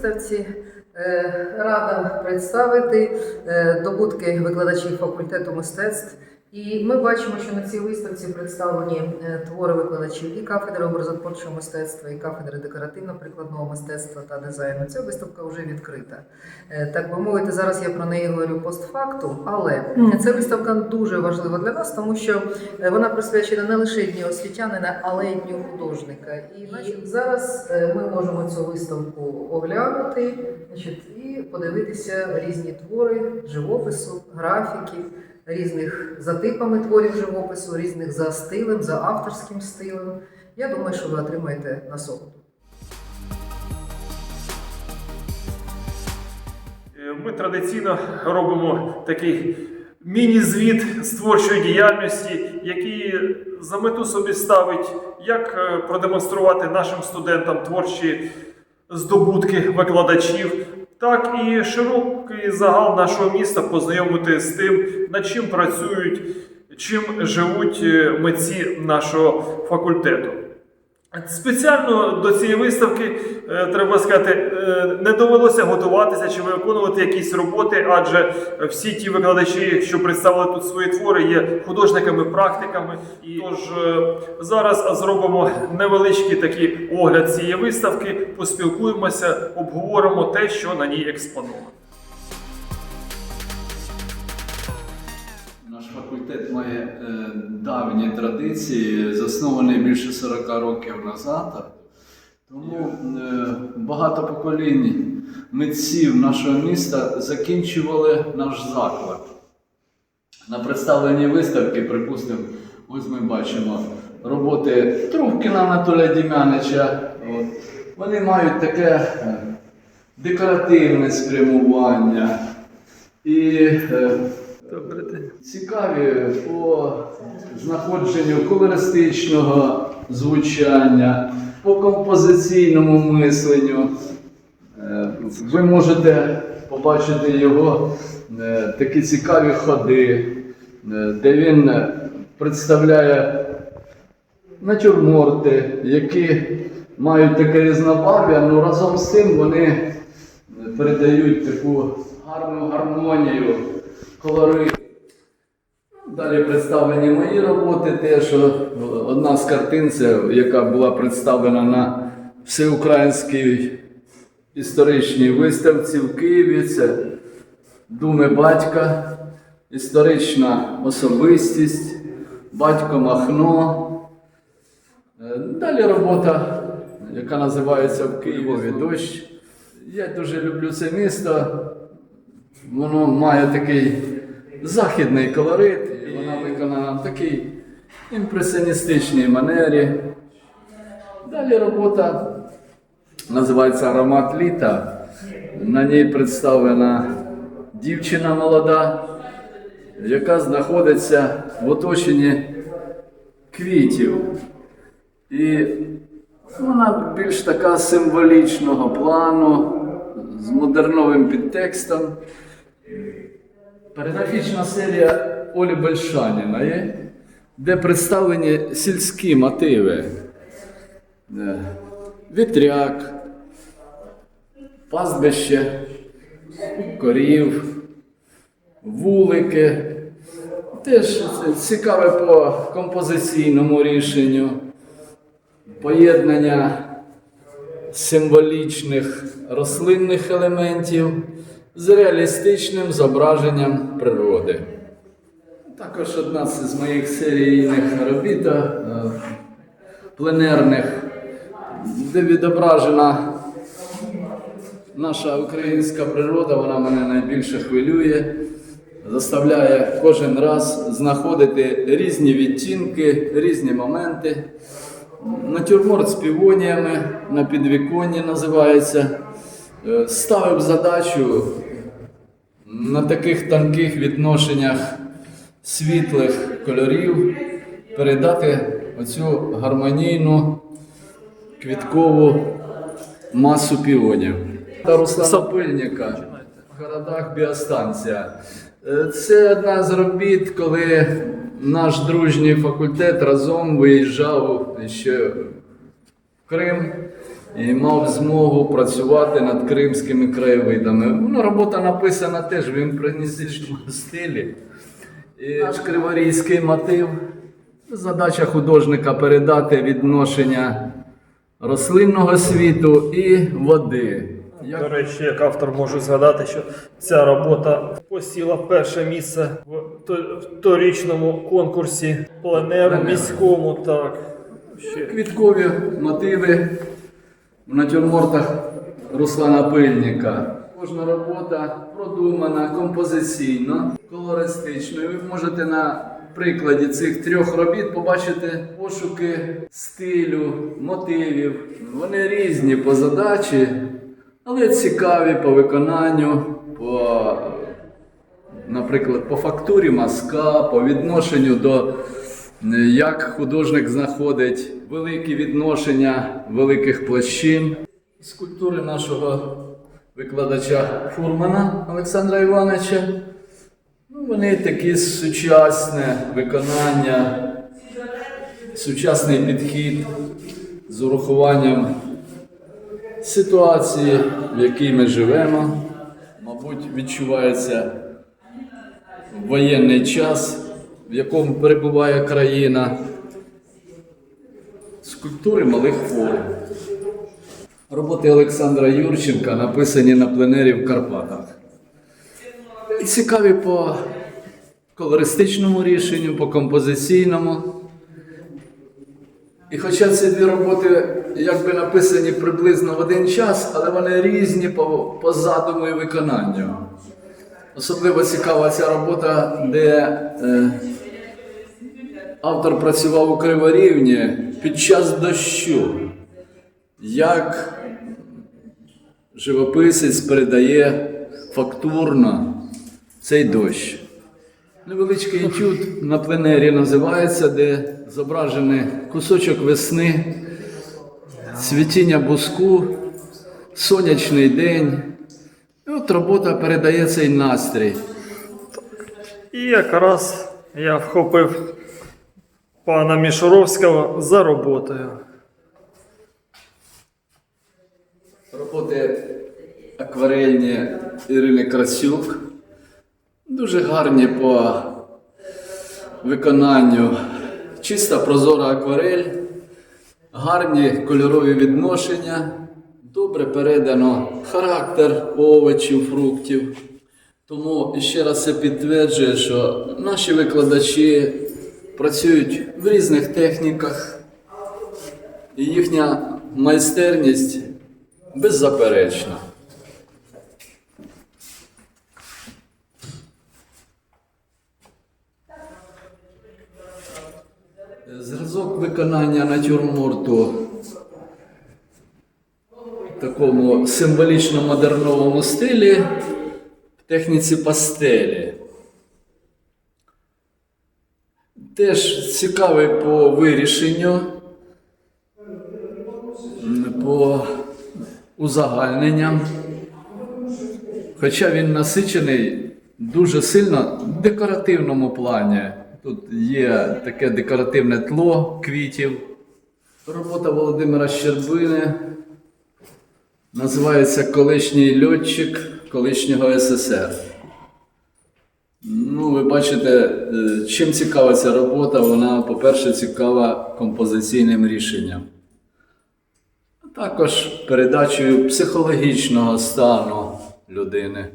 виставці. Е, Рада представити е, добутки викладачів факультету мистецтв. І ми бачимо, що на цій виставці представлені е, твори викладачів і кафедри образотворчого мистецтва, і кафедри декоративно-прикладного мистецтва та дизайну. Ця виставка вже відкрита. Е, Так би мовити, зараз я про неї говорю постфактум, але ця виставка дуже важлива для нас, тому що е, вона присвячена не лише дню освітянина, але й дню художника. І зараз ми можемо цю виставку оглянути значить, і подивитися різні твори живопису, графіки, різних за типами творів живопису, різних за стилем, за авторським стилем. Я думаю, що ви отримаєте насолоду. Е, Ми традиційно робимо такий міні-звіт з творчої діяльності, який за мету собі ставить, як е, продемонструвати нашим студентам творчі здобутки викладачів, так і широкий загал нашого міста познайомити з тим, над чим працюють, чим живуть е, митці нашого факультету. Спеціально до цієї виставки, е, треба сказати, е, не довелося готуватися чи виконувати якісь роботи, адже всі ті викладачі, що представили тут свої твори, є художниками, практиками. І тож е, зараз зробимо невеличкий такий огляд цієї виставки, поспілкуємося, обговоримо те, що на ній експоновано. Наш має е, давні традиції, заснований більше 40 років назад. Тому е, багато поколінь митців нашого міста закінчували наш заклад. На представленій виставці, припустимо, ось ми бачимо роботи Трубкіна Анатолія Дім'янича. Вони мають таке е, декоративне спрямування. І е, цікаві по знаходженню колористичного звучання, по композиційному мисленню. Е, Ви можете побачити його е, такі цікаві ходи, е, де він представляє натюрморти, які мають таке різнобарв'я, але разом з тим вони передають таку гарну гармонію, колорит. Далі представлені мої роботи, теж одна з картин, яка була представлена на всеукраїнській історичній виставці в Києві. Це Думи батька, історична особистість, батько Махно. Е, Далі робота, яка називається в Києві дощ. Я дуже люблю це місто. Воно має такий західний колорит, такій імпресіоністичній манері. Далі робота називається Аромат літа. На ній представлена дівчина молода, яка знаходиться в оточенні квітів. І вона більш така символічного плану, з модерновим підтекстом. Передграфічна серія Олі Бельшаніної, де представлені сільські мотиви. Е, Вітряк, пастбище, корів, вулики. Теж цікаве по композиційному рішенню, поєднання символічних рослинних елементів з реалістичним зображенням природи. Також одна з моїх серійних робіт е, пленерних, де відображена наша українська природа, вона мене найбільше хвилює, заставляє кожен раз знаходити різні відтінки, різні моменти. Натюрморт з півоніями на підвіконні називається. Е, Ставив задачу на таких тонких відношеннях світлих кольорів передати оцю гармонійну квіткову масу піонів. Та Руслана Пильника в городах біостанція. Е, Це одна з робіт, коли наш дружній факультет разом виїжджав ще Крим і мав змогу працювати над кримськими краєвидами. Ну, робота написана теж в імпресіоністичному стилі. І наш криворізький мотив. Задача художника передати відношення рослинного світу і води. До речі, як автор можу згадати, що ця робота посіла перше місце в торічному конкурсі пленеру Пленеру. міському. Так. Ще. Квіткові мотиви в натюрмортах Руслана Пильника. Кожна робота продумана композиційно, колористично. І ви можете на прикладі цих трьох робіт побачити пошуки стилю, мотивів. Вони різні по задачі, але цікаві по виконанню, по наприклад, по фактурі мазка, по відношенню до як художник знаходить великі відношення великих площин. Скульптури нашого викладача Фурмана Олександра Івановича. Ну, вони такі сучасне виконання, сучасний підхід з урахуванням ситуації, в якій ми живемо. Мабуть, відчувається воєнний час, в якому перебуває країна, скульптури малих форм. Роботи Олександра Юрченка написані на пленері в Карпатах. І цікаві по колористичному рішенню, по композиційному. І хоча ці дві роботи якби написані приблизно в один час, але вони різні по, по задуму і виконанню. Особливо цікава ця робота, де е, автор працював у Криворівні під час дощу. Як живописець передає фактурно цей дощ. Невеличкий етюд на пленері називається, де зображений кусочок весни, цвітіння буску, сонячний день. І от робота передає цей настрій. І якраз я вхопив пана Мішуровського за роботою. Роботи акварельні Ірини Красюк. Дуже гарні по виконанню. Чиста прозора акварель, гарні кольорові відношення, добре передано характер овочів, фруктів. Тому ще раз це підтверджує, що наші викладачі працюють в різних техніках, і їхня майстерність беззаперечна. Зразок виконання натюрморту в такому символічно-модерновому стилі в техніці пастелі. Теж цікавий по вирішенню, по узагальненням. Хоча він насичений дуже сильно в декоративному плані. Тут є таке декоративне тло квітів. Робота Володимира Щербини називається Колишній льотчик колишнього СССР. Ну, ви бачите, е, чим цікава ця робота, вона, по-перше, цікава композиційним рішенням. Також передачею психологічного стану людини.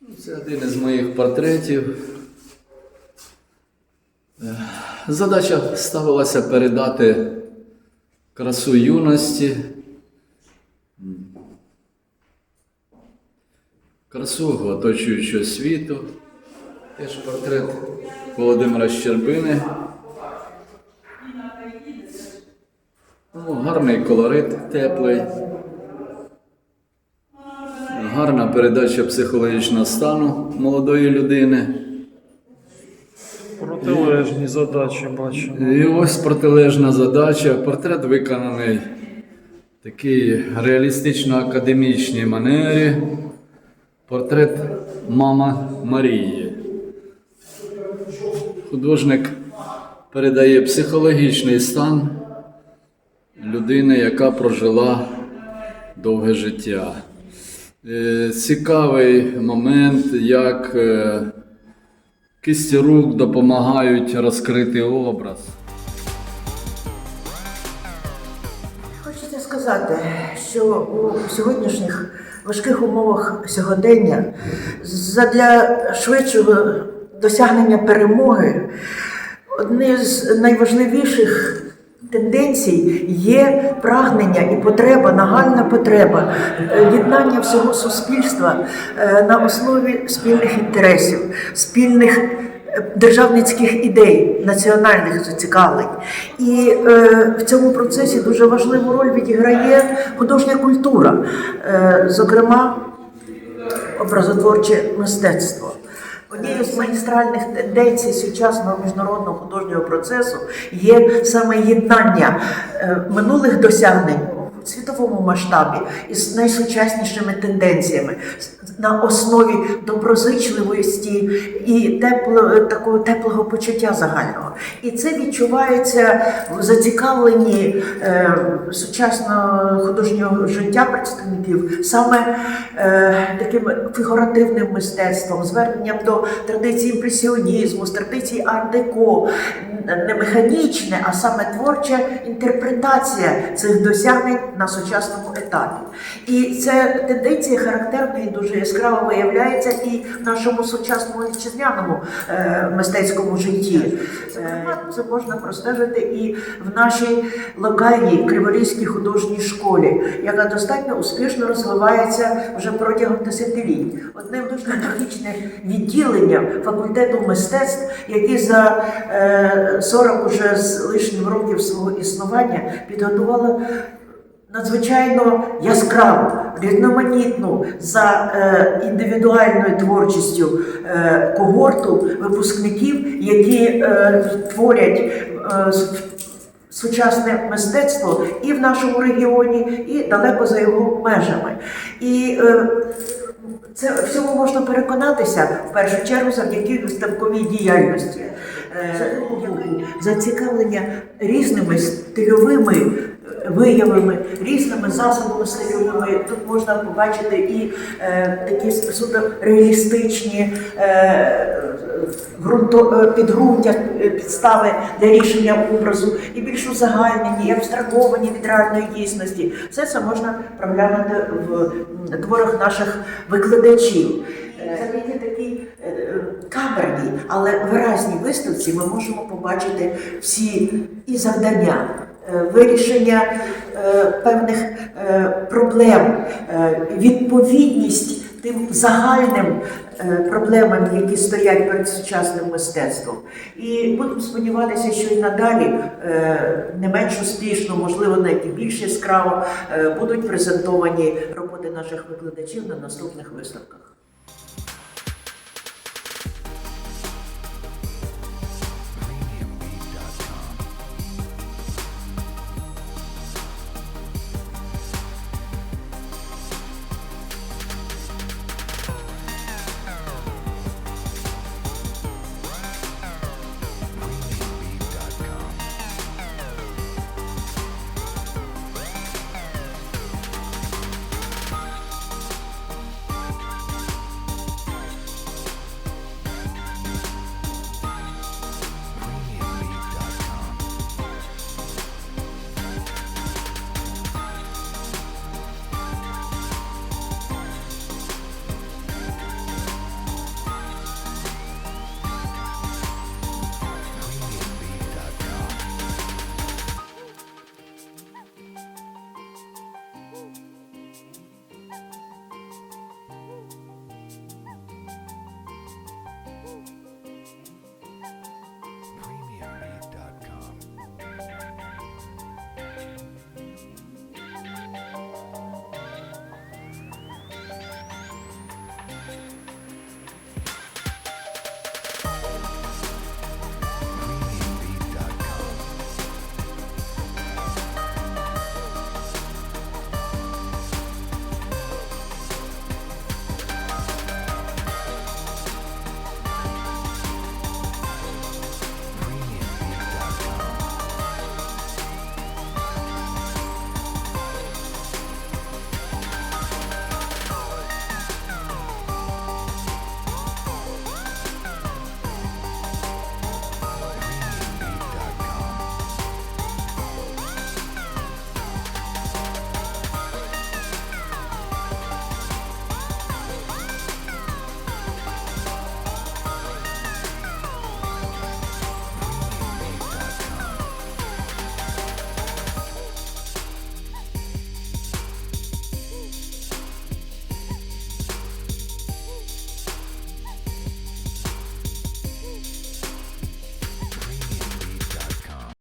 Ну, Це один із моїх портретів. Е, Задача ставилася передати красу юності, красу оточуючого світу. Теж портрет Володимира Щербини. Ну, гарний колорит, теплий. Гарна передача психологічного стану молодої людини. Протилежні задачі бачимо. І ось протилежна задача. Портрет виконаний в такій реалістично-академічній манері. Портрет мама Марії. Художник передає психологічний стан людини, яка прожила довге життя. Е, Цікавий момент, як е, кисті рук допомагають розкрити образ. Хочеться сказати, що у сьогоднішніх важких умовах сьогодення задля швидшого досягнення перемоги одне з найважливіших тенденцій є прагнення і потреба, нагальна потреба е, єднання всього суспільства е, на основі спільних інтересів, спільних державницьких ідей, національних зацікавлень. І е, в цьому процесі дуже важливу роль відіграє художня культура, е, зокрема образотворче мистецтво. Однією з магістральних тенденцій сучасного міжнародного художнього процесу є саме єднання е, минулих досягнень світовому масштабі із найсучаснішими тенденціями на основі доброзичливості і тепло, такого теплого почуття загального. І це відчувається в зацікавленні е, сучасного художнього життя представників саме е, таким фігуративним мистецтвом, зверненням до традиції імпресіонізму, з традиції арт-деко, не механічне, а саме творча інтерпретація цих досягнень на сучасному етапі. І ця тенденція характерна і дуже яскраво виявляється і в нашому сучасному вітчизняному е, мистецькому житті. Зокрема, це можна простежити і в нашій локальній Криворізькій художній школі, яка достатньо успішно розвивається вже протягом десятиліть. Одним дуже магічне відділення факультету мистецтв, який за е, 40 уже з лишнім років свого існування підготувало надзвичайно яскраву, різноманітну за е, індивідуальною творчістю е, когорту випускників, які е, творять е, сучасне мистецтво і в нашому регіоні, і далеко за його межами. І е, це в цьому можна переконатися в першу чергу завдяки виставковій діяльності. Е, Зацікавлення різними стильовими е, виявами, різними засобами стильовими. Тут можна побачити і е, такі суто реалістичні е, ґрунто- е, підґрунтя, підстави для рішення образу, і більш узагальнені, і абстраговані від реальної дійсності. Все це можна проглянути в творах наших викладачів. Е, Завдяки такій е, е, камерній, але виразній виставці ми можемо побачити всі і завдання. е, Вирішення е, певних е, проблем, відповідність тим загальним проблемам, які стоять перед сучасним мистецтвом. І будемо сподіватися, що і надалі не менш успішно, можливо, навіть і більш яскраво будуть презентовані роботи наших викладачів на наступних виставках.